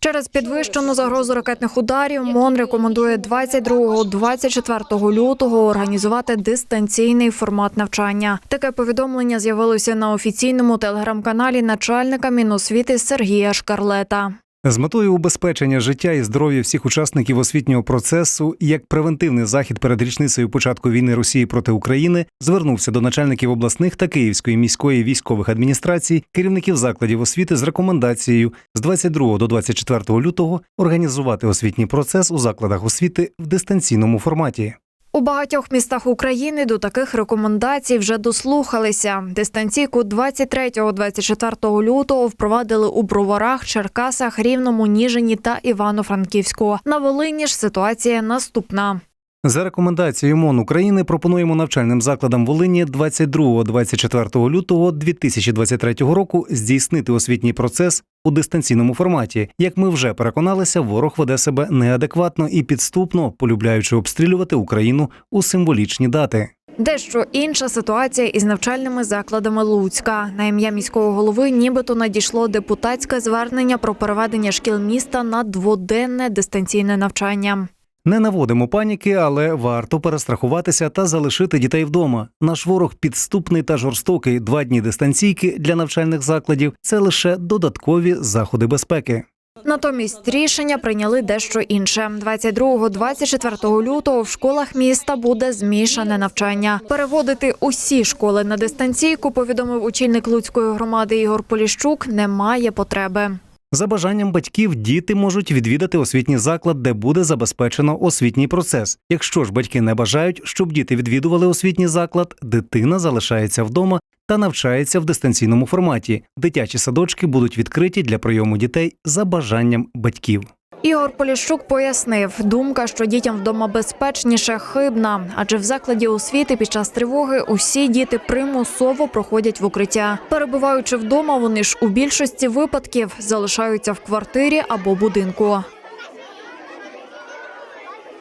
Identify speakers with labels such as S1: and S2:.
S1: Через підвищену загрозу ракетних ударів МОН рекомендує 22-24 лютого організувати дистанційний формат навчання. Таке повідомлення з'явилося на офіційному телеграм-каналі начальника Міносвіти Сергія Шкарлета.
S2: З метою убезпечення життя і здоров'я всіх учасників освітнього процесу, як превентивний захід перед річницею початку війни Росії проти України, звернувся до начальників обласних та Київської міської військових адміністрацій, керівників закладів освіти з рекомендацією з 22 до 24 лютого організувати освітній процес у закладах освіти в дистанційному форматі.
S1: У багатьох містах України до таких рекомендацій вже дослухалися. Дистанційку 23-24 лютого впровадили у Броварах, Черкасах, Рівному, Ніжині та Івано-Франківську. На Волині ж ситуація наступна.
S2: За рекомендацією МОН України пропонуємо навчальним закладам Волині 22-24 лютого 2023 року здійснити освітній процес у дистанційному форматі. Як ми вже переконалися, ворог веде себе неадекватно і підступно, полюбляючи обстрілювати Україну у символічні дати.
S1: Дещо інша ситуація із навчальними закладами Луцька. На ім'я міського голови нібито надійшло депутатське звернення про переведення шкіл міста на дводенне дистанційне навчання.
S2: Не наводимо паніки, але варто перестрахуватися та залишити дітей вдома. Наш ворог підступний та жорстокий. Два дні дистанційки для навчальних закладів це лише додаткові заходи безпеки.
S1: Натомість рішення прийняли дещо інше. 22-24 лютого в школах міста буде змішане навчання. Переводити усі школи на дистанційку, повідомив очільник Луцької громади Ігор Поліщук, немає потреби.
S2: За бажанням батьків діти можуть відвідати освітній заклад, де буде забезпечено освітній процес. Якщо ж батьки не бажають, щоб діти відвідували освітній заклад, дитина залишається вдома та навчається в дистанційному форматі. Дитячі садочки будуть відкриті для прийому дітей за бажанням батьків.
S1: Ігор Поліщук пояснив, думка, що дітям вдома безпечніше, хибна, адже в закладі освіти під час тривоги усі діти примусово проходять в укриття. Перебуваючи вдома, вони ж у більшості випадків залишаються в квартирі або будинку.